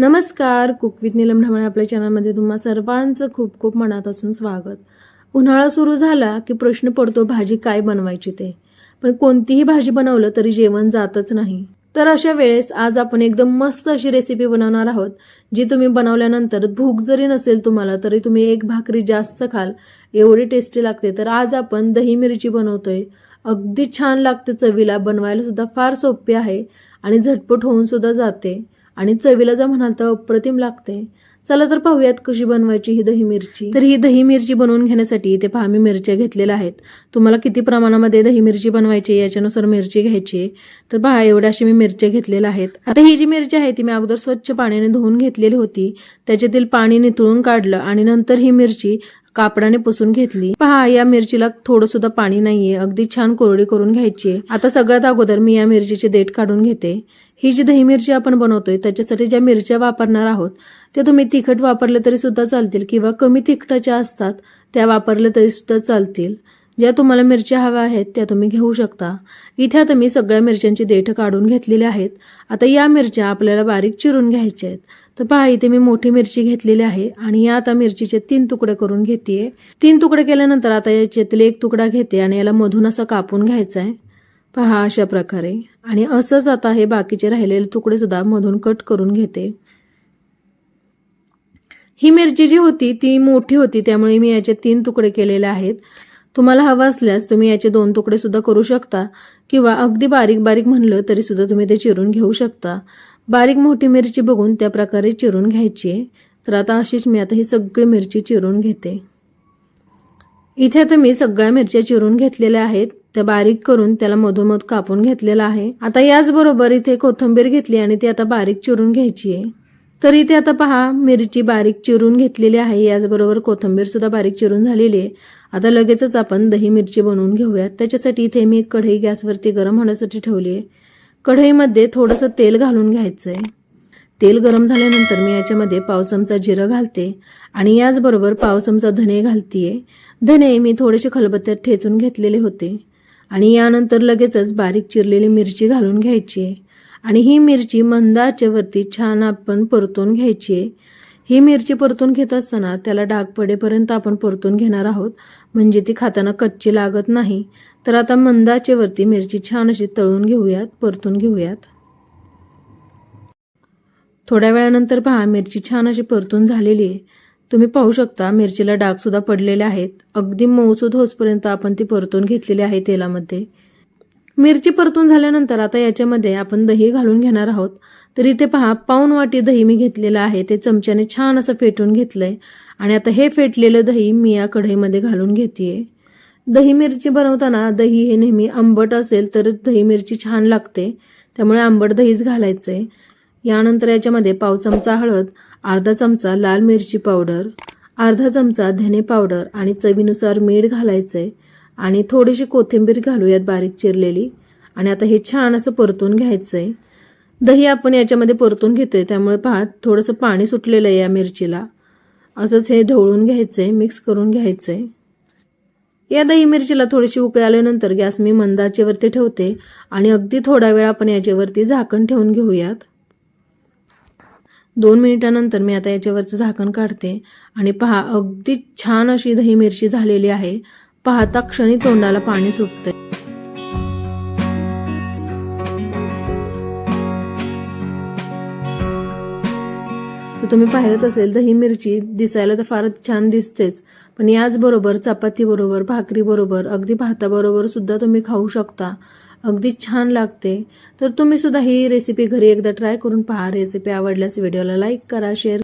नमस्कार cook with Neelam ढामणे आपल्या चॅनलमध्ये तुम्हा सर्वांचं खूप खूप मनापासून स्वागत. उन्हाळा सुरू झाला की प्रश्न पडतो भाजी काय बनवायची ते. पण कोणतीही भाजी बनवलं तरी जेवण जातच नाही. तर अशा वेळेस आज आपण एकदम मस्त अशी रेसिपी बनवणार आहोत जी तुम्ही बनवल्यानंतर भूक जरी नसेल तुम्हाला तरी तुम्ही एक भाकरी जास्त खाल. एवढी टेस्टी लागते. तर आज आपण दही मिरची बनवतोय. अगदी छान लागते चवीला. बनवायला सुद्धा फार सोपी आहे आणि झटपट होऊन सुद्धा जाते. आणि चवीला जर म्हणाल तर अप्रतिम लागते. चला तर पाहूयात कशी बनवायची ही दही मिरची. तर ही दही मिरची बनवून घेण्यासाठी इथे पहा मी मिरच्या घेतलेल्या आहेत. तुम्हाला किती प्रमाणामध्ये दही मिरची बनवायची याच्यानुसार मिरची घ्यायची तर पहा एवढ्या अशी मी मिरच्या घेतलेल्या आहेत. आता ही जी मिरची आहे ती मी अगोदर स्वच्छ पाण्याने धुवून घेतलेली होती. त्याच्यातील पाणी निथळून काढलं आणि नंतर ही मिरची कापडाने पुसून घेतली. पहा या मिरचीला थोडं सुद्धा पाणी नाहीये. अगदी छान कोरडी करून घ्यायची आहे. आता सगळ्यात अगोदर मी या मिरचीचे देठ काढून घेते. ही जी दही मिरची आपण बनवतोय त्याच्यासाठी ज्या मिरच्या वापरणार आहोत त्या तुम्ही तिखट वापरले तरी सुद्धा चालतील किंवा कमी तिखटाच्या असतात त्या वापरल्या तरी सुद्धा चालतील. ज्या तुम्हाला मिरच्या हव्या आहेत त्या तुम्ही घेऊ शकता. इथे आता मी सगळ्या मिरच्यांची देठ काढून घेतलेल्या आहेत. आता या मिरच्या आपल्याला बारीक चिरून घ्यायच्या आहेत. तर पहा इथे मी मोठी मिरची घेतलेली आहे आणि या आता मिरचीचे तीन तुकडे करून घेते तीन तुकडे केल्यानंतर आता याच्यातील एक तुकडा घेते आणि याला मधून असं कापून घ्यायचा आहे पहा अशा प्रकारे. आणि असंच आता हे बाकीचे राहिलेले तुकडे सुद्धा मधून कट करून घेते. ही मिरची जी होती ती मोठी होती त्यामुळे मी याचे तीन तुकडे केलेले आहेत. तुम्हाला हवं असल्यास तुम्ही याचे दोन तुकडे सुद्धा करू शकता. किंवा अगदी बारीक बारीक म्हणलं तरी सुद्धा तुम्ही ते चिरून घेऊ शकता. बारीक मोठी मिरची बघून त्या प्रकारे चिरून घ्यायची. आहे तर आता अशीच मी आता ही सगळी मिरची चिरून घेते. इथे आता मी सगळ्या मिरच्या चिरून घेतलेल्या आहेत. त्या बारीक करून त्याला मधोमध कापून घेतलेला आहे. आता याचबरोबर इथे कोथिंबीर घेतली आणि ती आता बारीक चिरून घ्यायची आहे. तर इथे आता पहा मिरची बारीक चिरून घेतलेली आहे याचबरोबर कोथंबीर सुद्धा बारीक चिरून झालेली आहे. आता लगेचच आपण दही मिरची बनवून घेऊयात. त्याच्यासाठी इथे मी एक कढई गॅसवरती गरम होण्यासाठी ठेवली आहे. कढईमध्ये थोडंसं तेल घालून घ्यायचं आहे तेल गरम झाल्यानंतर मी याच्यामध्ये पाव चमचा जिरं घालते आणि याचबरोबर पाव चमचा धने घालतीये. धने मी थोडेसे खलबत्त्यात ठेचून घेतलेले होते आणि यानंतर लगेचच बारीक चिरलेली मिरची घालून घ्यायची आहे आणि ही मिरची मंदाच्यावरती छान आपण परतून घ्यायची आहे. ही मिरची परतून घेत असताना त्याला डाग पडेपर्यंत आपण परतून घेणार आहोत. म्हणजे ती खाताना कच्ची लागत नाही. तर आता मंदाच्यावरती मिरची छान अशी तळून घेऊयात परतून घेऊयात. थोड्या वेळानंतर पहा मिरची छान अशी परतून झालेली आहे. तुम्ही पाहू शकता मिरचीला डाग सुद्धा पडलेले आहेत. अगदी मऊसूद होसपर्यंत आपण ती परतून घेतलेली आहे तेलामध्ये. मिरची परतून झाल्यानंतर आता याच्यामध्ये आपण दही घालून घेणार आहोत. तर इथे पहा पाऊन वाटी दही मी घेतलेलं आहे. ते चमच्याने छान असं फेटून घेतलंय. आणि आता हे फेटलेलं दही मी या कढईमध्ये घालून घेते दही मिरची बनवताना दही हे नेहमी आंबट असेल तर दही मिरची छान लागते. त्यामुळे आंबट दहीच घालायचंय. यानंतर याच्यामध्ये पाव चमचा हळद अर्धा चमचा लाल मिरची पावडर अर्धा चमचा धने पावडर आणि चवीनुसार मीठ घालायचंय. आणि थोडीशी कोथिंबीर घालूयात बारीक चिरलेली. आणि आता हे छान असं परतून घ्यायचं आहे दही आपण याच्यामध्ये परतून घेतोय त्यामुळे पहा थोडंसं पाणी सुटलेलं आहे या मिरचीला. असंच हे ढवळून घ्यायचं आहे मिक्स करून घ्यायचं आहे या दही मिरचीला थोडीशी उकळी आल्यानंतर गॅस मी मंदाचेवरती ठेवते आणि अगदी थोडा वेळ आपण याच्यावरती झाकण ठेवून घेऊयात. दोन मिनिटानंतर मी आता याच्यावरचं झाकण काढते. आणि पहा अगदी छान अशी दही मिरची झालेली आहे. पाहता क्षणी तोंडाला पाणी सुटते तुम्ही पाहिलंच असेल दही मिरची दिसायला तर फारच छान दिसतेच. पण याचबरोबर चपाती बरोबर भाकरी बरोबर अगदी भाताबरोबर सुद्धा तुम्ही खाऊ शकता. अगदी छान लागते. तर तुम्ही सुद्धा ही रेसिपी घरी एकदा ट्राय करून पहा. रेसिपी आवडल्यास व्हिडिओला लाईक करा शेअर